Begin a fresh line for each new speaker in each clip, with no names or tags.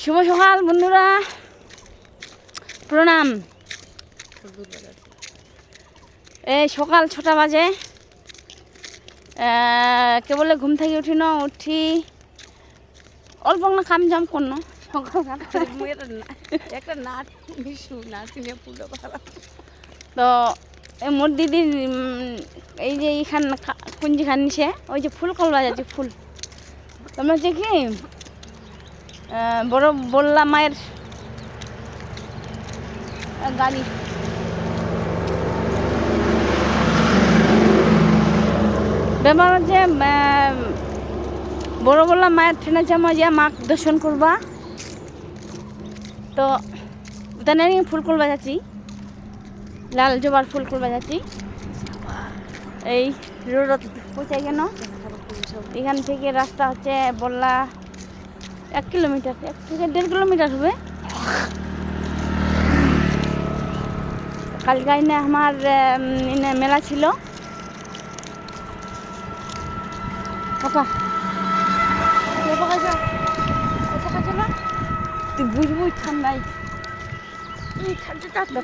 শুভ সকাল বন্ধুরা। প্রণাম। এই সকাল ছটা বাজে। আহ, কে বলে ঘুম থেকে উঠি না উঠি। অল্প না কাম জাম
ভালো
তো এই মোর দিদির এই যে এইখান কুঞ্জি খান নিছে ওই যে ফুল কল বাজাচ্ছে ফুল। তোমরা হচ্ছে কি বড় বললা মায়ের গাড়ি ব্যাপার হচ্ছে বড় বললা মায়ের ট্রেনে চামা যে মাক দর্শন করবা। তো উদানে ফুল কল বাজাচ্ছি। লাল জবার ফুল ফুল বাজাচ্ছি। এই রোডত পৌঁছাই কেন? এখান থেকে রাস্তা হচ্ছে বললা এক কিলোমিটার এক থেকে দেড় কিলোমিটার হবে। কালকে এনে আমার এনে মেলা ছিল। পাপা। তুই বুঝবই ঠান্ডায়।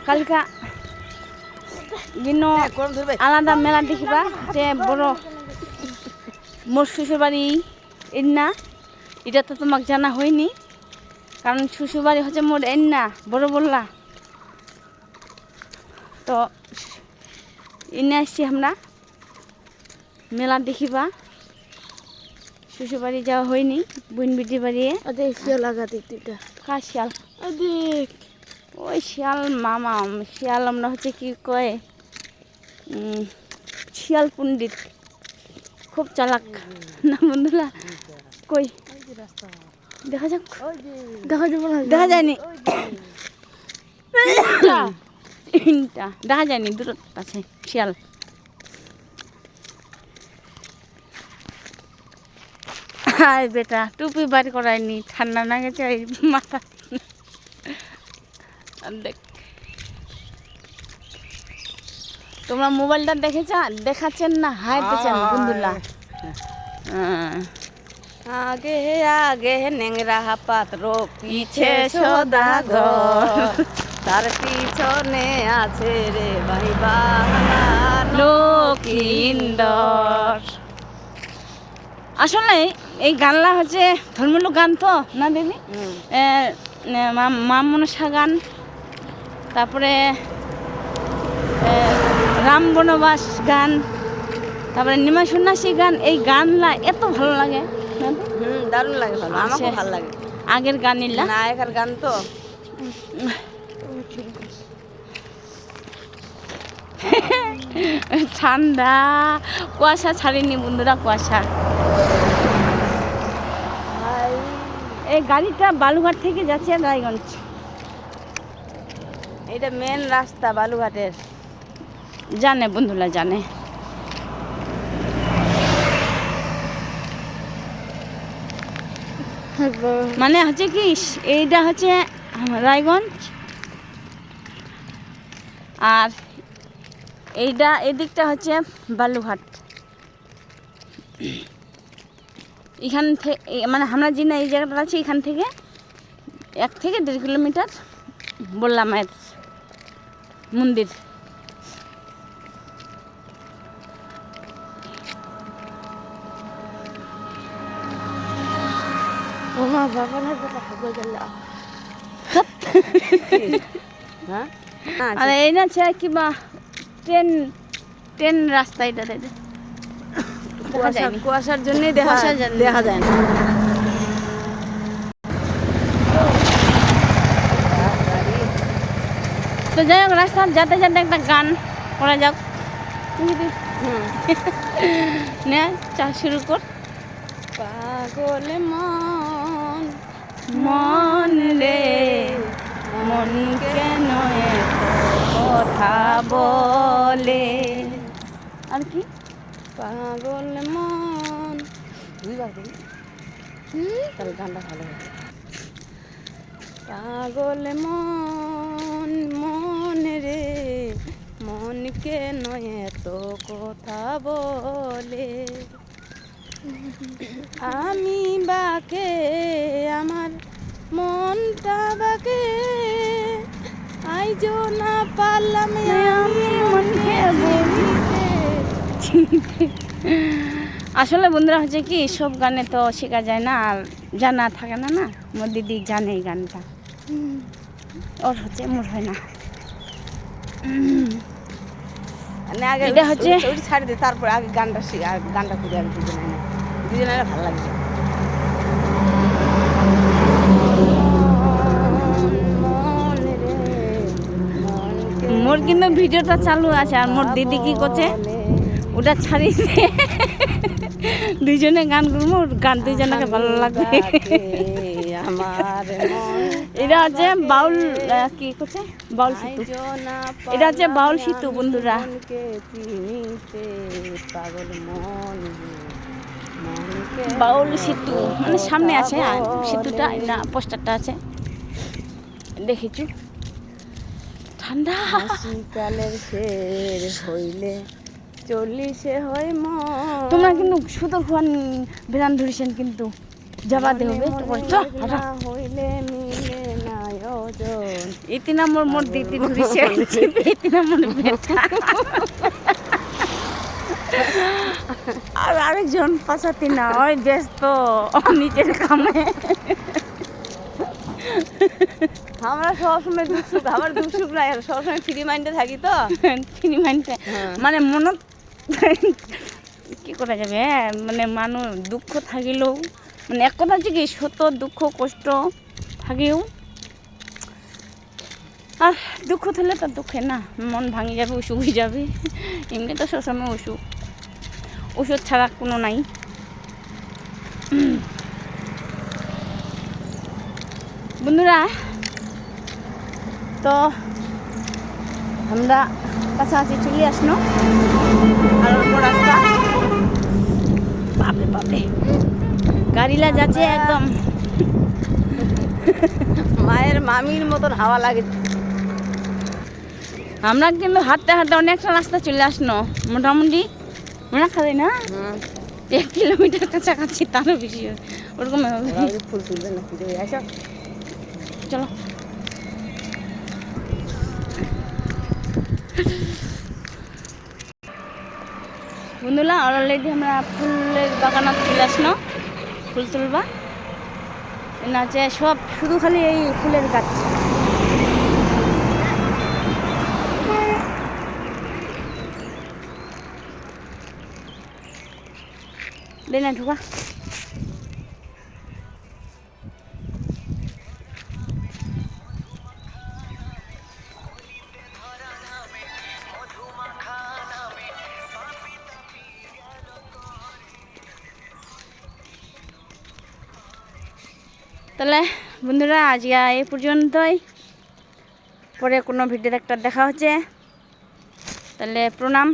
কালকা দিন আলাদা মেলা দেখিবা যে বড় মোর শ্বশুর বাড়ি এন্না এটা তো তোমাকে জানা হয়নি। কারণ শ্বশুর বাড়ি হচ্ছে মোর এন্না বড় বললা তো এনে আসছি আমরা। মেলা দেখিবা। শ্বশুর বাড়ি যাওয়া হয়নি বোন বিটি বাড়ি
ওদের শিও লাগা দিকটা
কার শিয়াল? ওই শিয়াল মামা শিয়াল আমরা হচ্ছে কি কয়? শিয়াল পণ্ডিত। খুব চালাক। না বন্ধুরা? কই? দেখা যাক।
দেখা যাবে না
দেখা যায়নি। ইনটা, দেখা যায়নি দূর আছে শিয়াল। হাই বেটা টুপি বাড়ি করায়নি ঠান্ডা না গেছে এই মাথা। দেখ। তোমরা মোবাইলটা দেখেছ? দেখাচ্ছেন না? হাইতেছেন বন্ধুরা। হ্যাঁ।
আগে আগে নেংরা পাত্র পিছে সদাগর। তার পিছনে আছে রে ভাই বাহার
লক্ষিন্দর আসলে এই গানলা হচ্ছে ধর্মীয় গান তো না দিদি মা- মনসা গান। তারপরে রাম বনবাস গান। তারপরে নিমা সন্ন্যাসী গান। এই গানলা এত ভালো লাগে। না
হুম দারুণ লাগে ভালো আমাকে ভালো লাগে।
আগের গান নিলা।
নায়কের গান তো।
ঠান্ডা কুয়াশা ছাড়েনি বন্ধুরা কুয়াশা। এই গাড়িটা বালুঘাট থেকে যাচ্ছে রায়গঞ্জ।
এটা মেন রাস্তা বালুঘাটের
জানে বন্ধুরা জানে। মানে হচ্ছে কি, এইটা হচ্ছে রায়গঞ্জ। আর এইটা, এদিকটা হচ্ছে বালুঘাট এখান থেকে মানে আমরা যে এই জায়গাটা আছে, এখান থেকে এক থেকে দেড় কিলোমিটার বললাম মন্দির।
হবে গেল। হ্যাঁ?
আর এই না আছে কিবা ট্রেন ট্রেন রাস্তা এটা দেখা
কুয়াশার জন্যই দেখা দেখা যায় না।
তো যাই হোক রাস্তা যাতে যাতে একটা গান করা যাক। নে চা শুরু কর।
পাগল মন।
মন রে মন কেন কথা বলে? আর কি?
পাগল মন। দুইবার তাহলে গানটা ভালো হবে পাগল মন মন রে মন কেন এত কথা বলে? আমি বাকে আমার মন মনটা বাকে আইজো না পারলাম আমি মনকে
আসলে বন্ধুরা হচ্ছে কি সব গানে তো শেখা যায় না আর জানা থাকে না না? মোর দিদি জানে এই গানটা। ওর হচ্ছে মোর হয় না।
আগে
এটা হচ্ছে-
ছাড়ি দে তারপর আগে গানটা শিখ আর গানটা করে আগে দুজনে দুজনে ভালো লাগছে।
ভিডিওটা চালু আছে আর মোর দিদি কি করছে? ওটা ছাড়ি দুইজনে গান করব গান দুইজনকে ভালো লাগবে। এটা হচ্ছে বাউল কি করছে? বাউল সিতু। এটা হচ্ছে বাউল সিতু, বন্ধুরা। বাউল সিতু মানে সামনে আছে সিতুটা না পোস্টারটা আছে। দেখেছি ঠান্ডা।
শীতকালের শের হইলে চল্লিশে হয় মন।
তোমরা কিন্তু সুতোর খুয়ান বেরান ধরেছেন কিন্তু। তারপরে চ হাঁটা।
হইলে মিলে না ওজন
ইতি নম্বর মোর দিদি ধরেছে। ইতি নম্বর বেটা। আর আরেকজন পাশাতি না ওই ব্যস্ত নিজের কামে।
আমরা সবসময় দুঃখ সুখ আমার দুঃখ সুখ নাই সবসময় ফ্রি মাইন্ডে থাকি তো।
ফ্রি
হ্যাঁ।
মানে মনত কি করা যাবে? হ্যাঁ, মানে মানুষ দুঃখ থাকিলেও মানে এক কথা হচ্ছে কি সত দুঃখ কষ্ট থাকিও আর দুঃখ থাকলে তো দুঃখে না মন ভাঙে যাবে অসুখ হয়ে যাবে। এমনি তো সবসময় অসুখ। ওষুধ ছাড়া কোনো নাই। বন্ধুরা তো আমরা কাছাকাছি চলে আসলো। আর অল্প রাস্তা। বাপরে বাপরে। গাড়িলা যাচ্ছে একদম।
মায়ের মামির মতন হাওয়া লাগে।
আমরা কিন্তু হাঁটতে হাঁটতে অনেকটা রাস্তা চলে আসলো। মোটামুটি মনে খাবে না? এক কিলোমিটার কাছাকাছি তারও বেশি। ওরকম
ফুল তুলবে না হয়ে
চলো। বন্ধুরা অলরেডি আমরা ফুলের বাগানত চলে আসলো ফুল তুলবা। না, যে সব শুধু খালি এই ফুলের গাছ। দেনা ঢুকা। তাহলে বন্ধুরা আজকে এই পর্যন্তই। পরে কোনো ভিডিওর একটা দেখা হচ্ছে। তাহলে প্রণাম।